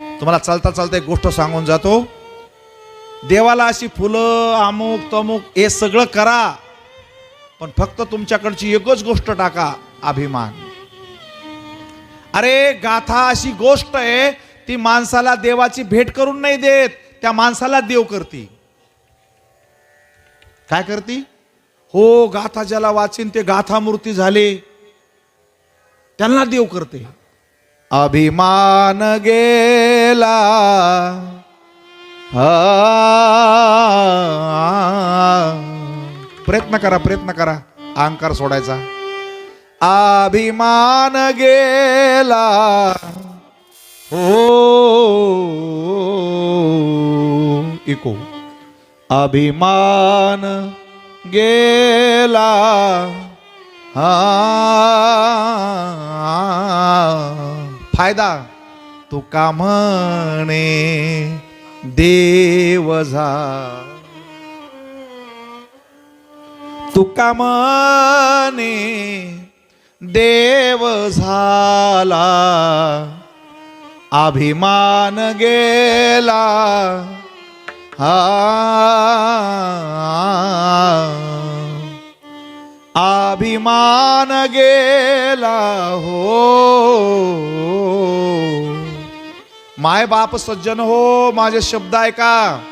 तुम्हाला चालता चालता एक गोष्ट सांगून जातो. देवाला अशी फुलं अमुक तमुक हे सगळं करा. पण फक्त तुमच्याकडची एकच गोष्ट टाका अभिमान. अरे गाथा अशी गोष्ट आहे ती माणसाला देवाची भेट करून नाही देत त्या माणसाला देव करती. काय करती? हो गाथा ज्याला वाचीन ते गाथा मूर्ती झाले. त्यांना देव करते. अभिमान गेला. हा. प्रयत्न करा प्रयत्न करा. अहंकार सोडायचा. अभिमान गेला. हो. इको. अभिमान गेला. हा. फायदा? तुका म्हणे देव झा तुका म्हणे देव झाला. अभिमान गेला. हा. अभिमान गेला हो. माय बाप सज्जन हो माझे शब्द ऐका.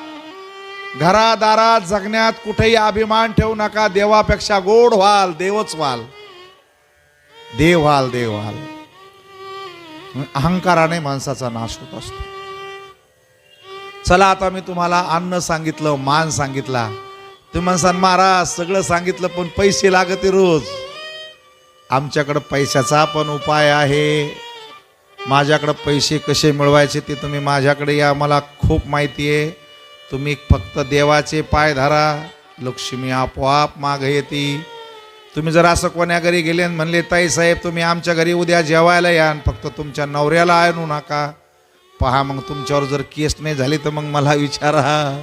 घरादारात जगण्यात कुठेही अभिमान ठेवू नका. देवापेक्षा गोड व्हाल देवच व्हाल. देव व्हाल देव व्हाल. अहंकाराने माणसाचा नाश होत असतो. चला आता मी तुम्हाला अन्न सांगितलं मान सांगितला. तुम्ही म्हणसान महाराज सगळं सांगितलं पण पैसे लागते रोज. आमच्याकडं पैशाचा पण उपाय आहे. माझ्याकडं पैसे कसे मिळवायचे ते तुम्ही माझ्याकडे या. मला खूप माहिती आहे. तुम्ही फक्त देवाचे पाय धरा. लक्ष्मी आपोआप मागे येते. तुम्ही जर असं कोण्या घरी गेले म्हणले ताई साहेब तुम्ही आमच्या घरी उद्या जेवायला या आणि फक्त तुमच्या नवऱ्याला आणू नका. पहा मग तुमच्यावर जर केस नाही झाली तर मग मला विचारा.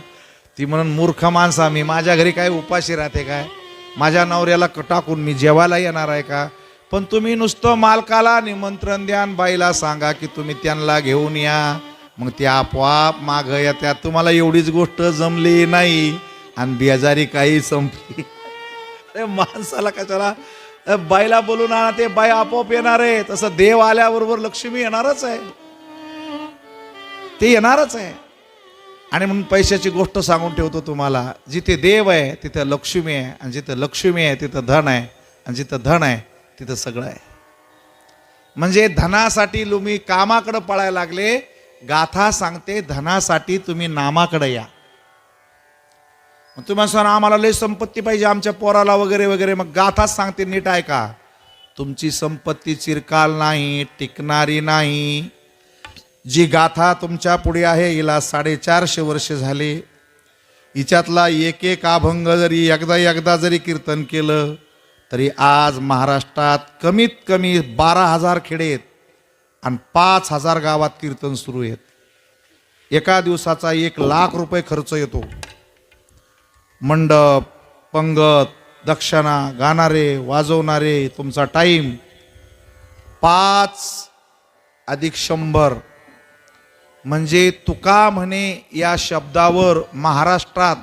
ती म्हणून मूर्ख माणसा मी माझ्या घरी काय उपाशी राहते काय? माझ्या नवऱ्याला क- टाकून मी जेवायला येणार आहे का? पण तुम्ही नुसतं मालकाला निमंत्रण द्या बाईला सांगा की तुम्ही त्यांना घेऊन या. मग ते आपोआप माग येत्या तुम्हाला एवढीच गोष्ट जमली नाही आणि बेजारी काही संपली. अरे माणसाला कशाला? बाईला बोलून आणा ते बाई आपोआप येणार आहे. तसं देव आल्याबरोबर लक्ष्मी येणारच आहे. ते येणारच आहे. आणि म्हणून पैशाची गोष्ट सांगून ठेवतो तुम्हाला जिथे देव आहे तिथं लक्ष्मी आहे आणि जिथं लक्ष्मी आहे तिथं धन आहे आणि जिथं धन आहे तिथं सगळं आहे. म्हणजे धनासाठी तुम्ही कामाकडे पळायला लागले गाथा सांगते धनासाठी तुम्ही नामाकडे या. मग तुम्ही म्हणसान आम्हाला लय संपत्ती पाहिजे आमच्या पोराला वगैरे वगैरे. मग गाथाच सांगते नीट ऐका तुमची संपत्ती चिरकाल नाही टिकणारी नाही जी गाथा तुमच्यापुढे आहे हिला साडेचारशे वर्ष झाले. हिच्यातला एक एक अभंग जरी एकदा एकदा जरी कीर्तन केलं तरी आज महाराष्ट्रात कमीत कमी बारा हजार खेडे आहेत आणि पाच हजार गावात कीर्तन सुरू आहेत. एका दिवसाचा एक लाख रुपये खर्च येतो. मंडप पंगत दक्षिणा गाणारे वाजवणारे तुमचा टाईम पाच अधिक शंभर म्हणजे तुका म्हणे या शब्दावर महाराष्ट्रात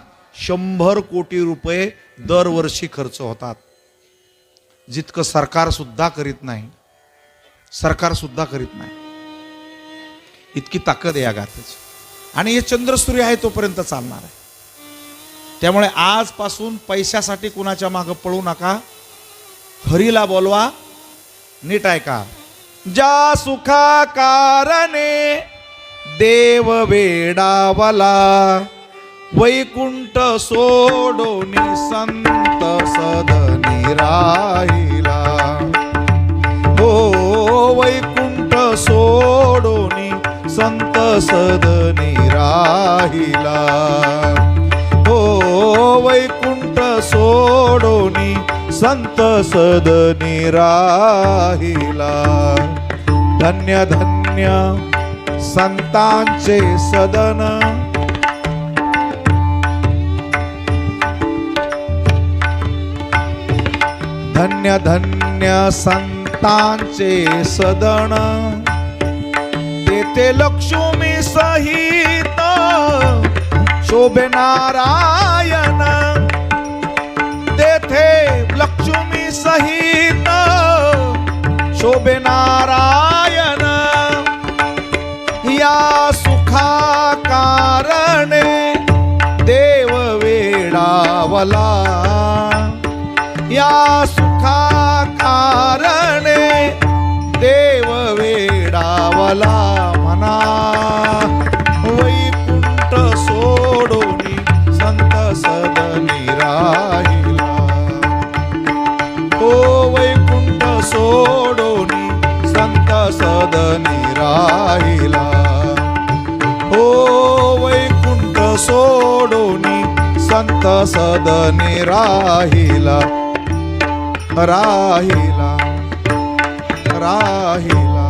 शंभर कोटी रुपये दरवर्षी खर्च होतात. जितकं सरकारसुद्धा करीत नाही सरकार सुद्धा करीत नाही. इतकी ताकद आहे या गाथेची. आणि हे चंद्रसूर्य आहे तोपर्यंत चालणार आहे. त्यामुळे आजपासून पैशासाठी कुणाच्या मागं पळू नका. हरीला बोलवा नीट ऐका. ज्या सुखा कारणे देव वेडावला वैकुंठ सोडोनी संत सदनी राहिला. हो वैकुंठ सोडोनी संत सदनी राहिला. हो वैकुंठ सोडोनी संत सदनी राहिला. धन्य धन्य संतांचे सदन. धन्य धन्य संतांचे सदन. तेथे लक्ष्मी सहित शोभे नारायण. तेथे लक्ष्मी सहित शोभे नारायण. या सुखा कारणे देव वेडावला. या सुखा कारणे देव वेडावला. सदनी राहिला राहिला राहिला.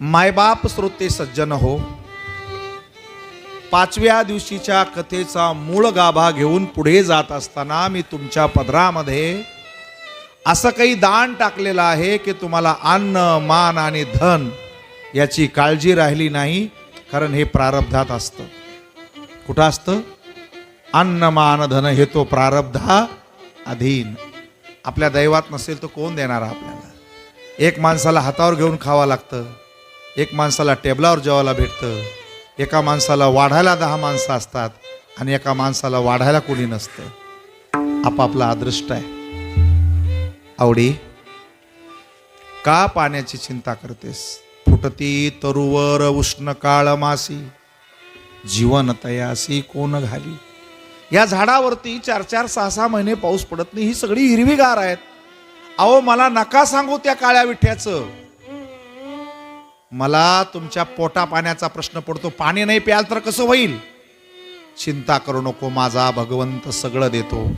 मायबाप श्रोते सज्जन हो पाचव्या दिवशीच्या कथेचा मूळ गाभा घेऊन पुढे जात असताना मी तुमच्या पदरामध्ये असं काही दान टाकलेलं आहे की तुम्हाला अन्न मान आणि धन याची काळजी राहिली नाही कारण हे प्रारब्धात असतं. कुठं असतं? अन्न धन हे तो प्रारब्धा अधीन. आपल्या दैवात नसेल तर कोण देणार आपल्याला? एक माणसाला हातावर घेऊन खावं लागतं एक माणसाला टेबलावर जेवायला भेटतं एका माणसाला वाढायला दहा माणसं असतात आणि एका माणसाला वाढायला कोणी नसतं. आपापला अदृष्ट आहे. आवडी का पाण्याची चिंता करतेस? फुटती तरुवर उष्ण काळ मासी जीवन तयासी कोण घाली? या झाडावरती चार चार सहा सहा महिने पाऊस पडत नाही. ही सगळी हिरवीगार आहेत. अहो मला नका सांगू त्या काळ्या विठ्याचं मला तुमच्या पोटा पाण्याचा प्रश्न पडतो. पाणी नाही प्याल तर कसं होईल? चिंता करू नको माझा भगवंत सगळं देतो.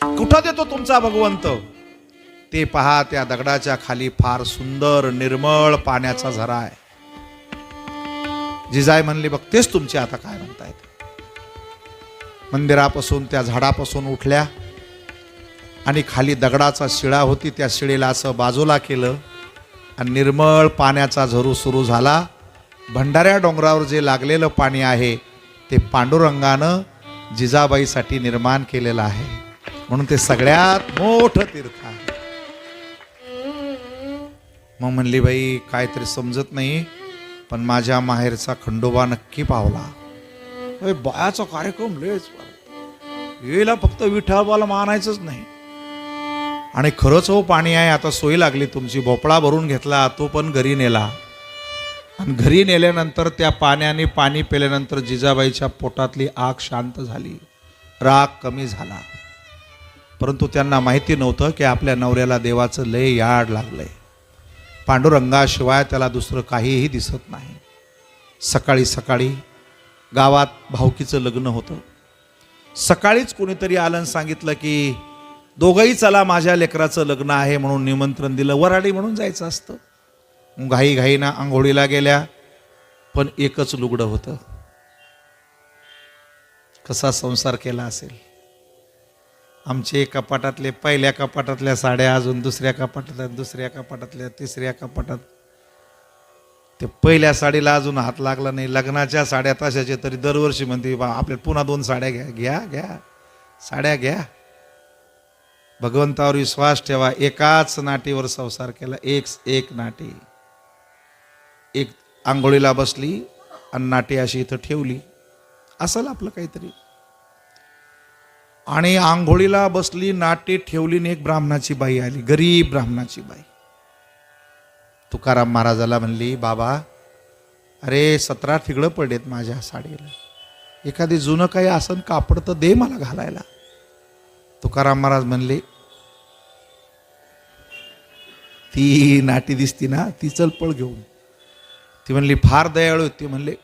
कुठं देतो तुमचा भगवंत? ते पहा त्या दगडाच्या खाली फार सुंदर निर्मळ पाण्याचा झरा आहे. जिजाय म्हणली बघतेच तुमचे आता काय म्हणतायत? मंदिरापासून त्या झाडापासून उठल्या आणि खाली दगडाचा शिळा होती त्या शिळेला असं बाजूला केलं आणि निर्मळ पाण्याचा झरू सुरू झाला. भंडाऱ्या डोंगरावर जे लागलेलं पाणी आहे ते पांडुरंगानं जिजाबाईसाठी निर्माण केलेलं आहे. म्हणून ते सगळ्यात मोठं तीर्थ आहे. मग म्हणली बाई काहीतरी समजत नाही पण माझ्या माहेरचा खंडोबा नक्की पावला. बायाचा कार्यक्रम लेच येला फक्त विठाबाला मानायचंच नाही. आणि खरंच हो पाणी आहे आता सोय लागली तुमची. भोपळा भरून घेतला तो पण घरी नेला. आणि घरी नेल्यानंतर त्या पाण्याने पाणी पेल्यानंतर जिजाबाईच्या पोटातली आग शांत झाली. राग कमी झाला. परंतु त्यांना माहिती नव्हतं की आपल्या नवऱ्याला देवाचं लय याड लागलंय. पांडुरंगाशिवाय त्याला दुसरं काहीही दिसत नाही. सकाळी सकाळी गावात भावकीचं लग्न होतं. सकाळीच कोणीतरी आलं सांगितलं की दोघंही चला माझ्या लेकराचं लग्न आहे म्हणून निमंत्रण दिलं. वराडी म्हणून जायचं असतं. घाई घाईना आंघोळीला गेल्या पण एकच लुगडं होतं. कसा संसार केला असेल? आमचे कपाटातले पहिल्या कपाटातल्या साड्या अजून दुसऱ्या कपाटातल्या दुसऱ्या कपाटातल्या तिसऱ्या कपाटात. ते पहिल्या साडीला अजून हात लागला नाही लग्नाच्या साड्या तशाचे तरी दरवर्षी म्हणते बा आपल्या पुन्हा दोन साड्या घ्या घ्या घ्या. साड्या घ्या. भगवंतावर विश्वास ठेवा एकाच नाटीवर संसार केला एक एक नाटी. एक आंघोळीला बसली आणि नाटी अशी इथं ठेवली. असेल आपलं काहीतरी. आणि आंघोळीला बसली नाटी ठेवली आणि एक ब्राह्मणाची बाई आली गरीब ब्राह्मणाची बाई. तुकाराम महाराजाला म्हणली बाबा अरे सतरा ठिगळं पडलेत माझ्या साडीला. एखादी जुनं काही आसन कापड तर दे मला घालायला. तुकाराम महाराज म्हणले ती नाटी दिसती ना ती चल पळ घेऊन. ती म्हणली फार दयाळू ती म्हणले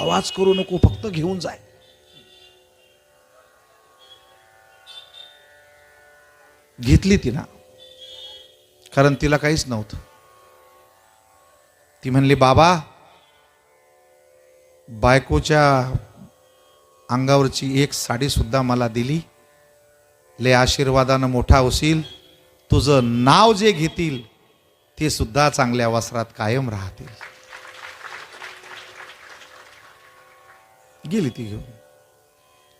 आवाज करू नको फक्त घेऊन जाय. घेतली तिनं कारण तिला काहीच नव्हतं. ती म्हणली बाबा बायकोच्या अंगावरची एक साडीसुद्धा मला दिली. ले आशीर्वादानं मोठा होशील. तुझं नाव जे घेतील ते सुद्धा चांगल्या वस्त्रात कायम राहतील. गेली ती घेऊन.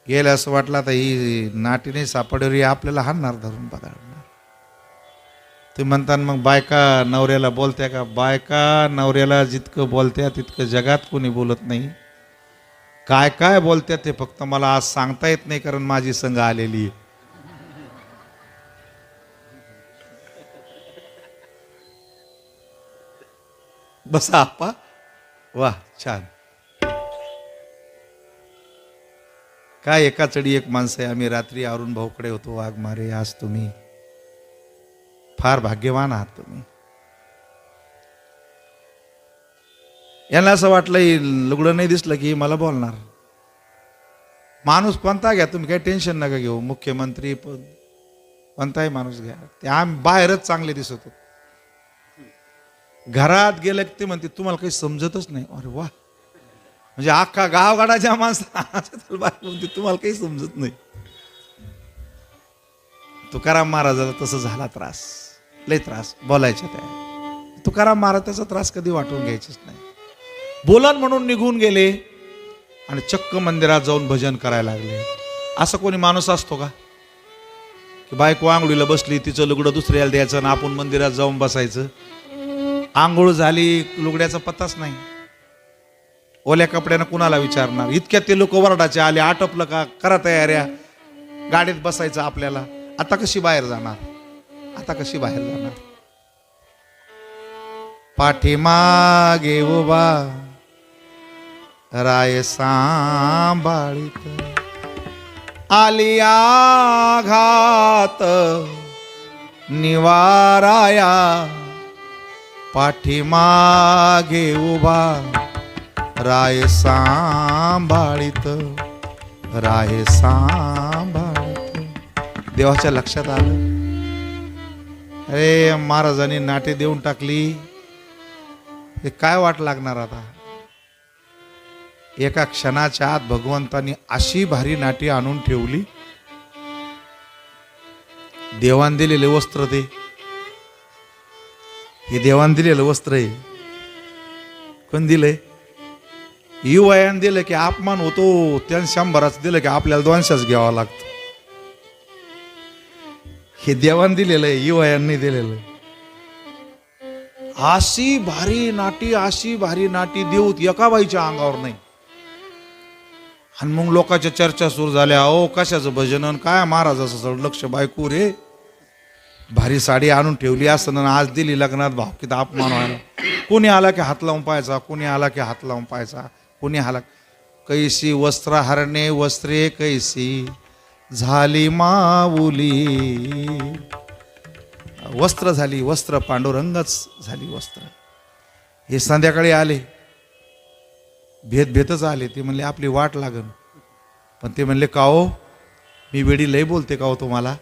गेलं असं वाटलं तर ही नाटीने सापडवरी आपल्याला हाणणार धरून पदार्थ तुम्ही म्हणताना मग बायका नवऱ्याला बोलत्या का? बायका नवऱ्याला जितकं बोलत्या तितकं जगात कोणी बोलत नाही. काय काय बोलत्या ते फक्त मला आज सांगता येत नाही कारण माझी संघ आलेली आहे. बसा आप्पा. वा छान. काय एका चढी एक माणसं आहे आम्ही रात्री अरुण भाऊकडे होतो. वाघ मारे आज तुम्ही फार भाग्यवान आहात तुम्ही. यांना असं वाटलं लुगडं नाही दिसलं की मला बोलणार. माणूस कोणता घ्या तुम्ही काही टेन्शन नका घेऊ. मुख्यमंत्री पण कोणताही माणूस घ्या. ते आम्ही बाहेरच चांगले दिसत होतो. घरात गेलं की ते म्हणते तुम्हाला काही समजतच नाही. अरे वा. म्हणजे अख्खा गावगाडाच्या माणसाला म्हणते तुम्हाला काही समजत नाही. तुकाराम महाराजाला तसं झाला त्रास. लय त्रास बोलायच्या त्या. तुकाराम महाराजाचा त्रास कधी वाटून घ्यायचीच नाही. बोलन म्हणून निघून गेले आणि चक्क मंदिरात जाऊन भजन करायला लागले. असं कोणी माणूस असतो का? की बायको आंघोळीला बसली तिचं लुगडं दुसऱ्याला द्यायचं आणि आपण मंदिरात जाऊन बसायचं. आंघोळ झाली लुगड्याचा पत्ताच नाही. ओल्या कपड्यानं कुणाला विचारणार? इतक्या ते लोक वरडाचे आले आटपलं का? करा तयाऱ्या. गाडीत बसायचं आपल्याला. आता कशी बाहेर जाणार? आता कशी बाहेर जाणार? पाठीमागे उभा राय सांभाळीत. आलिया घात निवाराया. पाठीमागे उभा राय सांभाळीत राय सांभाळीत. देवाच्या लक्षात आलं? अरे महाराजांनी नाटे देऊन टाकली. हे काय वाट लागणार आता? एका क्षणाच्या आत भगवंतानी अशी भारी नाटी आणून ठेवली. देवान दिलेले वस्त्र ते. हे देवान दिलेलं वस्त्र आहे. कोण दिलंय? युवायान दिलं की अपमान होतो. त्यानं शंभराचं दिलं की आपल्याला दोनशेच घ्यावा लागतो. हे देवान दिलेलं आहे युवयांनी दिलेलं आहे. अशी भारी नाटी अशी भारी नाटी देऊत एका बाईच्या अंगावर नाही. आणि मग लोकांच्या चर्चा सुरू झाल्या अहो कशाचं भजन आणि काय महाराजाचं सगळं लक्ष बायको रे. भारी साडी आणून ठेवली असं ना आज दिली लग्नात भाव किती अपमान व्हायला. कोणी आला की हात लावून पाहायचा कोणी आला की हात लावून पाहायचा कोणी आला कैसी वस्त्र हरणे वस्त्रे कैसी? झाली माऊली. वस्त्र झाली वस्त्र पांडुरंगच झाली वस्त्र. हे संध्याकाळी आले. भेद भेदच आले. ते म्हणले आपली वाट लागन. पण ते म्हणले का हो मी वेडी लय बोलते का हो तुम्हाला.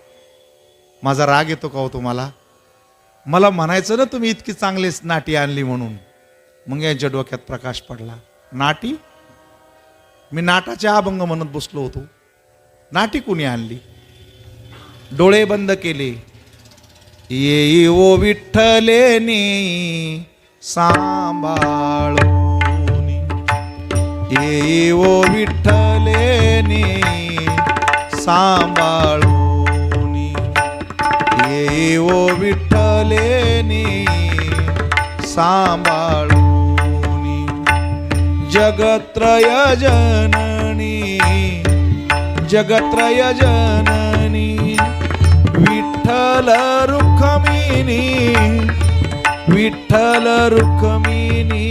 माझा राग येतो का हो तुम्हाला. मला म्हणायचं ना तुम्ही इतकी चांगली नाटी आणली म्हणून. मग यांच्या डोक्यात प्रकाश पडला. नाटी? मी नाटाचे अभंग म्हणत बसलो होतो. नाटी कुणी आणली? डोळे बंद केले. येई ओ विठ्ठलेनी सांभाळून. येई ओ विठ्ठलेनी सांभाळून. येई ओ विठ्ठलेनी सांभाळून. जगत्रय जननी जगत्रय जननी विठ्ठल रुक्मिणी विठ्ठल रुक्मिणी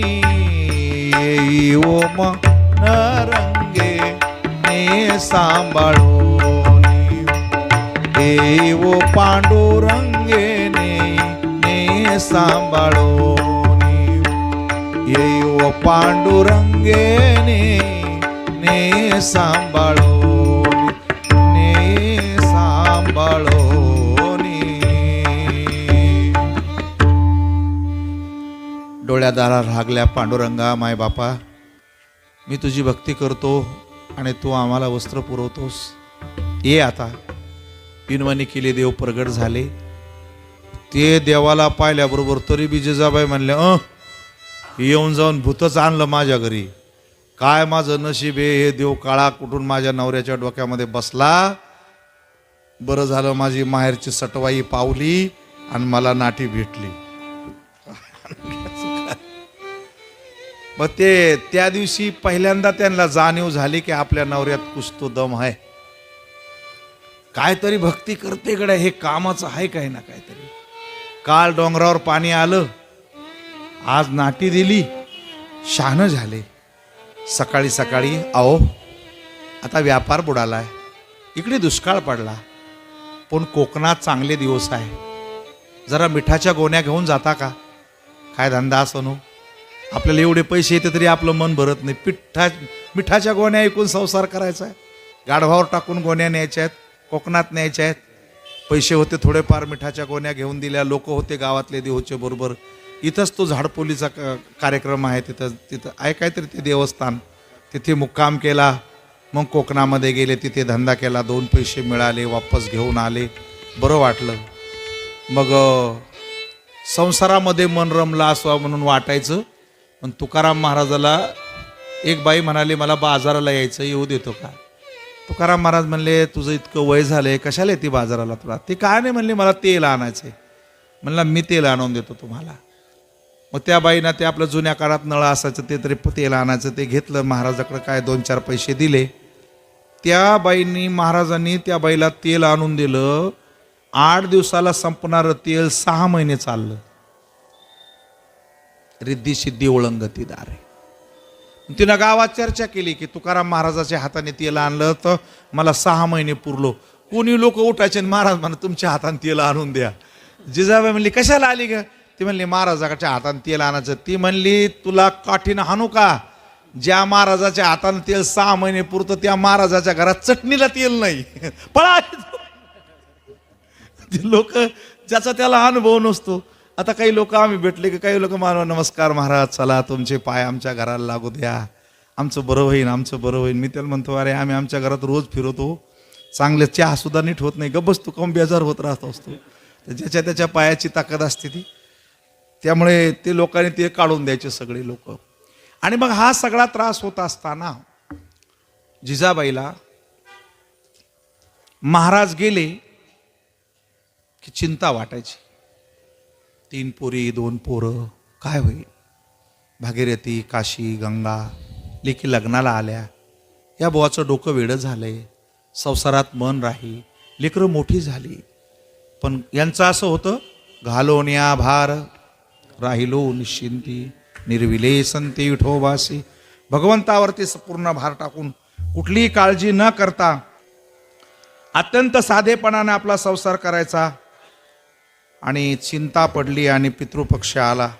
येई ओम नरंगे ने सांभाळून येई ओ पांडुरंगे ने ने सांभाळून येई ओ पांडुरंगे ने ने आपल्या दारा लागल्या पांडुरंगा माय बापा मी तुझी भक्ती करतो आणि तू आम्हाला वस्त्र पुरवतोस. ये आता. पिनवणी केले देव प्रगट झाले. ते देवाला पाहिल्याबरोबर तरी बी जिजाबाई म्हणले अ येऊन जाऊन भूतच आणलं माझ्या घरी. काय माझं नशीब आहे? हे देव काळा कुठून माझ्या नवऱ्याच्या डोक्यामध्ये बसला? बरं झालं माझी माहेरची सटवाई पावली आणि मला नाठी भेटली. मग ते त्या दिवशी पहिल्यांदा त्यांना जाणीव झाली की आपल्या नवऱ्यात कुस्तो दम आहे. काहीतरी भक्ती करते गड्या हे कामाचं आहे काही ना काहीतरी. काल डोंगरावर पाणी आलं आज नाटी दिली शहाणं झाले. सकाळी सकाळी आओ आता व्यापार बुडालाय. इकडे दुष्काळ पडला. पण कोकणात चांगले दिवस आहे. जरा मिठाच्या गोण्या घेऊन जाता का? काय धंदा असनो आपल्याला एवढे पैसे येते तरी आपलं मन भरत नाही. पिठ्ठा मिठाच्या गोण्या ऐकून संसार करायचा आहे. गाढवावर टाकून गोण्या न्यायच्या आहेत कोकणात न्यायच्या आहेत. पैसे होते थोडेफार मिठाच्या गोण्या घेऊन दिल्या लोक होते गावातले देहोचे बरोबर. इथंच तो झाडपोलीचा क- कार्यक्रम आहे तिथं तिथं आहे काहीतरी ते देवस्थान. तिथे मुक्काम केला मग कोकणामध्ये गेले तिथे धंदा केला दोन पैसे मिळाले वापस घेऊन आले. बरं वाटलं. मग संसारामध्ये मन रमला असं म्हणून वाटायचं. पण तुकाराम महाराजाला एक बाई म्हणाली मला बाजाराला यायचं येऊ देतो का? तुकाराम महाराज म्हणले तुझं इतकं वय झालंय कशाला येते बाजाराला तुला? ते काय नाही म्हणले मला तेल आणायचंय. म्हणला मी तेल आणून देतो तुम्हाला. मग त्या बाईनं ते आपलं जुन्या काळात नळ असायचं ते तरी तेल आणायचं ते घेतलं. महाराजाकडं काय दोन चार पैसे दिले. त्या बाईंनी महाराजांनी त्या बाईला तेल आणून दिलं. आठ दिवसाला संपणारं तेल सहा महिने चाललं. रिद्धी सिद्धी ओळंगतीदार आहे. तिनं गावात चर्चा केली की तुकाराम महाराजाच्या हाताने तेल आणलं तर मला सहा महिने पुरलो. कोणी लोक उठायचे आणि महाराज म्हणा तुमच्या हाताने तेल आणून द्या. जिजाबाई म्हणली कशाला आली ग? ती म्हणली महाराजाच्या हाताने तेल आणायचं. ती म्हणली तुला काठीनं हाणू का? ज्या महाराजाच्या हाताने तेल सहा महिने पुरतं त्या महाराजाच्या घरात चटणीला तेल नाही. पळा. लोक ज्याचा त्याला अनुभव नसतो. आता काही लोक आम्ही भेटले की काही लोक मानव नमस्कार महाराज चला तुमचे पाय आमच्या घराला लागू द्या. आमचं बरं होईन आमचं बरं होईन. मी त्याला म्हणतो अरे आम्ही आमच्या घरात रोज फिरवतो चांगले चहा सुद्धा नीट होत नाही. गबस तू कम बेजार होत राहत असतो? तर ज्याच्या त्याच्या पायाची ताकद असते ती. त्यामुळे ते लोकांनी ते काढून द्यायचे सगळे लोक. आणि मग हा सगळा त्रास होत असताना जिजाबाईला महाराज गेले की चिंता वाटायची. तीन पोरी दोन पोरं काय होईल? भागीरथी काशी गंगा लेखी लग्नाला आल्या. या बुवाचं डोकं वेडं झालंय. संसारात मन राही लेकरं मोठी झाली. पण यांचं असं होतं घालोन्या भार राहिलो निश्चिंती निर्विले संती विठोबासी भगवंतावरती पूर्ण भार टाकून कुठलीही काळजी न करता अत्यंत साधेपणाने आपला संसार करायचा. आणि चिंता पडली आणि पितृपक्ष आला.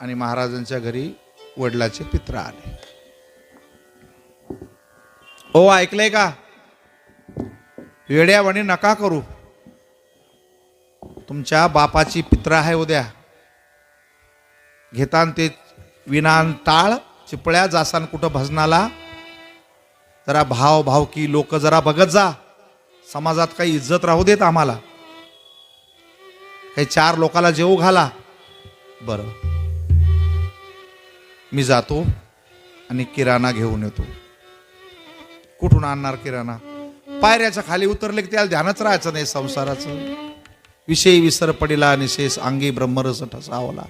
आणि महाराजांच्या घरी वडिलाचे पित्र आले. ओ ऐकलंय का? वेड्यावाणी नका करू. तुमच्या बापाची पित्र आहे उद्या. घेतान ते विनान टाळ चिपळ्या जासान कुठं भजनाला? जरा भाव भावकी लोक जरा बघत जा. समाजात काही इज्जत राहू देत आम्हाला. काही चार लोकाला जेवू घाला. बरं. मी जातो आणि किराणा घेऊन येतो. कुठून आणणार किराणा? पायऱ्याच्या खाली उतरले की त्याला ध्यानच राहायचं नाही संसाराचं. विषयी विसर पडिला आणि शेष अंगी ब्रह्मरस ठसावला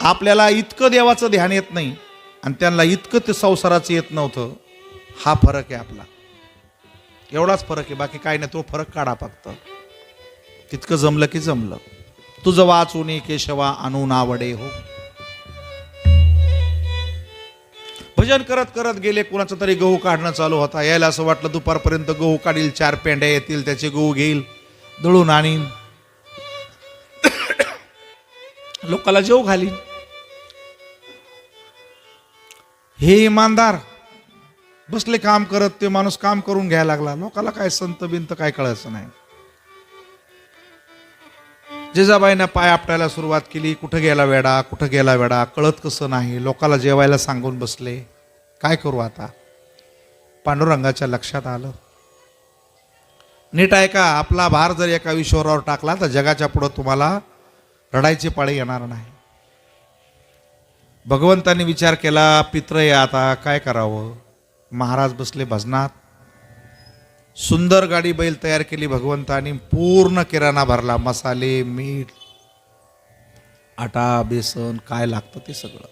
आपल्याला इतकं देवाचं ध्यान येत नाही आणि त्यांना इतकं ते संसाराचं येत नव्हतं. हा फरक आहे आपला. एवढाच फरक आहे. बाकी काय नाही तो फरक काढा फक्त. तितकं जमलं की जमलं. तुझं वाचून केशवा आणून आवडे हो. भजन करत करत गेले कुणाचं तरी गहू काढणं चालू होता. यायला असं वाटलं दुपारपर्यंत गहू काढील चार पेंड्या येतील त्याचे गहू घेईल दळून आणीन. लोकाला जेव घालीन. हे इमानदार बसले काम करत ते माणूस काम करून घ्यायला लागला. लोकाला काय संत बिंत काय कळायचं नाही. जिजाबाईनं पाय आपटायला सुरुवात केली कुठं गेला वेडा कुठं गेला वेडा कळत कसं नाही लोकाला जेवायला सांगून बसले. काय करू आता? पांडुरंगाच्या लक्षात आलं. नीट ऐका आपला भार जर एका विश्वरावर टाकला तर जगाच्या पुढं तुम्हाला रडायची पाळी येणार नाही. भगवंतांनी विचार केला पित्र या आता काय करावं? महाराज बसले भजनात. सुंदर गाडी बैल तयार केली भगवंतानी. पूर्ण किराणा भरला. मसाले मीठ आटा बेसन काय लागतं ते सगळं.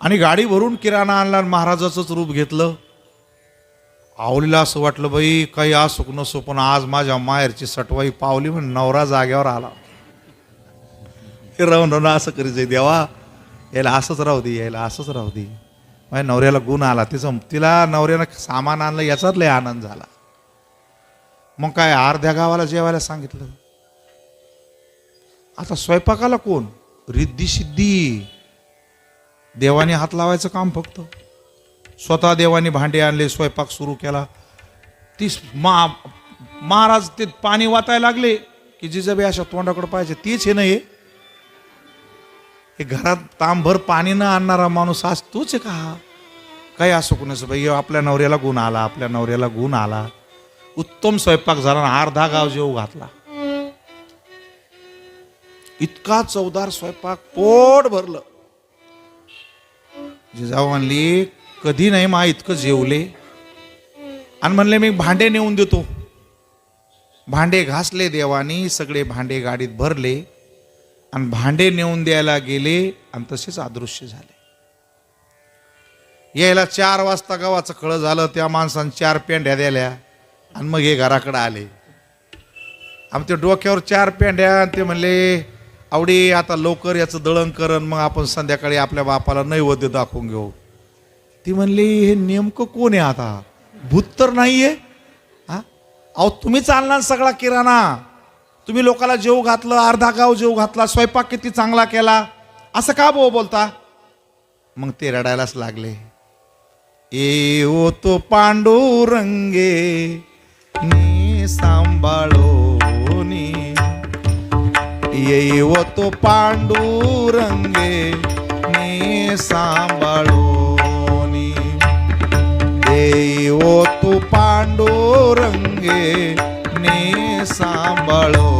आणि गाडी भरून किराणा आणला आणि महाराजाचंच रूप घेतलं. आवलीला असं वाटलं बाई काही असो नसो पण आज माझ्या माहेरची सटवाई पावली म्हणून नवरा जाग्यावर आला. हे राहून असं करीत देवा. यायला असंच राहू दे यायला असंच राहू दे. माझ्या नवऱ्याला गुण आला तिचं तिला नवऱ्यानं सामान आणलं याचाच लय आनंद झाला. मग काय अर्ध्या गावाला जेवायला सांगितलं? आता स्वयंपाकाला कोण? रिद्धी सिद्धी. देवाने हात लावायचं काम फक्त. स्वतः देवाने भांडे आणले स्वयंपाक सुरू केला. ती मा महाराज ते पाणी वाचायला लागले की जिजबे अशा तोंडाकडे पाहिजे तीच हे नाही हे घरात तांभर पाणी न आणणारा माणूस आज तूच आहे का? काही असो कुणाचं बाई आपल्या नवऱ्याला गुण आला आपल्या नवऱ्याला गुण आला. उत्तम स्वयंपाक झाला ना अर्धा गाव जेव घातला. इतका चवदार स्वयंपाक पोट भरलं. जिजाऊ म्हणली कधी नाही मा इतकं जेवले. आणि म्हणले मी भांडे नेऊन देतो. भांडे घासले देवानी सगळे भांडे गाडीत भरले. आणि भांडे नेऊन द्यायला गेले आणि तसेच अदृश्य झाले. यायला चार वाजता गावाचं कळं झालं त्या माणसानं चार पेंड्या द्याल्या आणि मग हे घराकडे आले. आम ते डोक्यावर चार पेंड्या आणि ते म्हणले आवडी आता लवकर याचं दळण करण मग आपण संध्याकाळी आपल्या बापाला नैवेद्य दाखवून घेऊ. ती म्हणली हे नेमकं कोण आहे आता? भूत तर नाहीये? हा? अहो तुम्ही चालणार सगळा किराणा. तुम्ही लोकाला जेव घातलं अर्धा गाव जेव घातला स्वयंपाक किती चांगला केला असं का भाऊ बोलता? मग ते रडायलाच लागले. ए ओ तो पांडुरंगे नी सांभाळो नी. ये ओ तो पांडुरंगे नी सांभाळो नी. ए ओ तू पांडुरंगे नी सांभाळो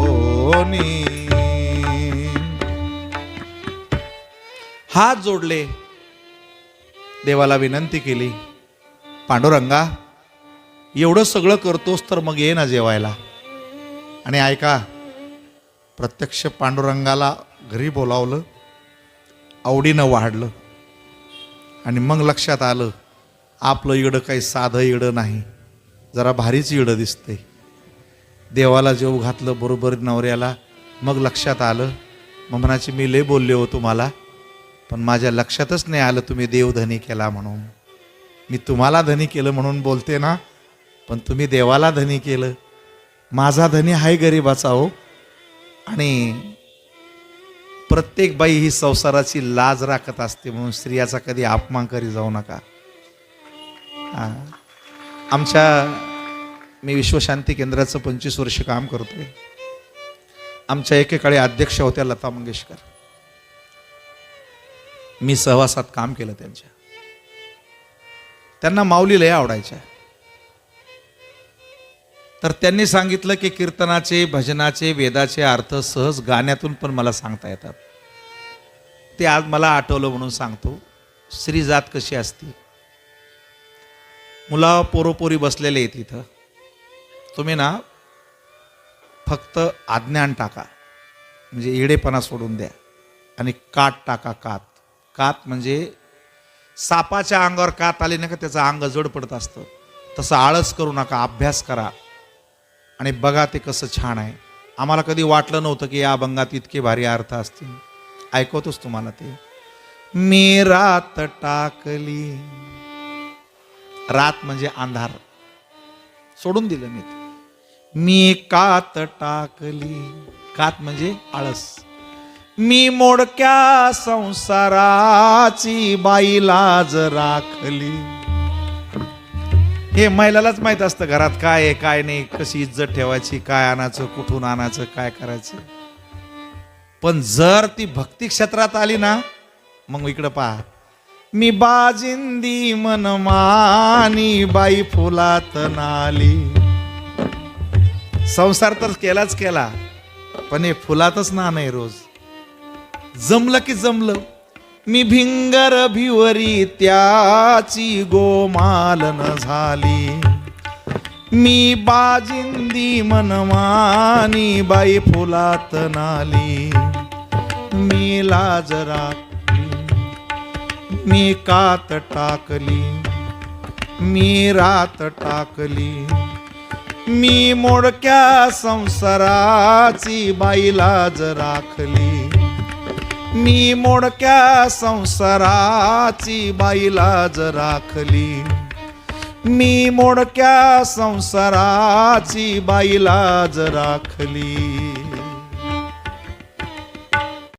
हात जोडले. देवाला विनंती केली पांडुरंगा एवढं सगळं करतोस तर मग ये ना जेवायला. आणि ऐका प्रत्यक्ष पांडुरंगाला घरी बोलावलं आवडीनं वाढलं. आणि मग लक्षात आलं आपलं इडं काही साधं इडं नाही जरा भारीच इडं दिसतंय. देवाला जेव घातलं बरोबर नवऱ्याला. मग लक्षात आलं मग म्हणाचे मी लय बोलले हो तुम्हाला पण माझ्या लक्षातच नाही आलं तुम्ही देवधनी केला म्हणून. मी तुम्हाला धनी केलं म्हणून बोलते ना पण तुम्ही देवाला धनी केलं. माझा धनी हाय गरिबाचा हो. आणि प्रत्येक बाई ही संसाराची लाज राखत असते म्हणून स्त्रियाचा कधी अपमान करी जाऊ नका. आमच्या मी विश्वशांती केंद्राचं पंचवीस वर्ष काम करतोय. आमच्या एकेकाळी अध्यक्ष होत्या लता मंगेशकर. मी सहवासात काम केलं त्यांच्या. त्यांना माऊली लय आवडायच्या. तर त्यांनी सांगितलं की कीर्तनाचे भजनाचे वेदाचे अर्थ सहज गाण्यातून पण मला सांगता येतात. ते आज मला आठवलं म्हणून सांगतो. स्त्री जात कशी असती? मुला पोरोपोरी बसलेले आहेत इथं. तुम्ही ना फक्त आज्ञान टाका. म्हणजे येडेपणा सोडून द्या. आणि कात टाका कात. कात म्हणजे सापाच्या अंगावर कात आली ना का त्याचं अंग जड पडत असतं. तसं आळस करू नका अभ्यास करा. आणि बघा ते कसं छान आहे. आम्हाला कधी वाटलं नव्हतं की या अभंगात इतके भारी अर्थ असतील. ऐकवतोच तुम्हाला ते. मी रात टाकली. रात म्हणजे अंधार. सोडून दिलं मी ते. मी कात टाकली. कात म्हणजे आळस. मी मोडक्या संसाराची बाई लाज राखली. हे महिलालाच माहीत असतं घरात काय आहे काय नाही कशी इज्जत ठेवायची काय आणायचं कुठून आणायचं काय करायचं. पण जर ती भक्ती क्षेत्रात आली ना मग इकडं पहा. मी बाजिंदी मनमानी बाई फुलात नाली. संसार तर केलाच केला पण हे फुलातच ना नाही रोज. जमलं की जमलं मी भिंगर भिवरी त्याची गोमालन झाली. मी बाजिंदी मनमानी बाई फुलात नाली. मी लाजरा मी कात टाकली मी रात टाकली. मी मोडक्या संसाराची बाईलाज राखली. मी मोडक्या संसाराची बाईलाज राखली. मी मोडक्या संसाराची बाईलाज राखली.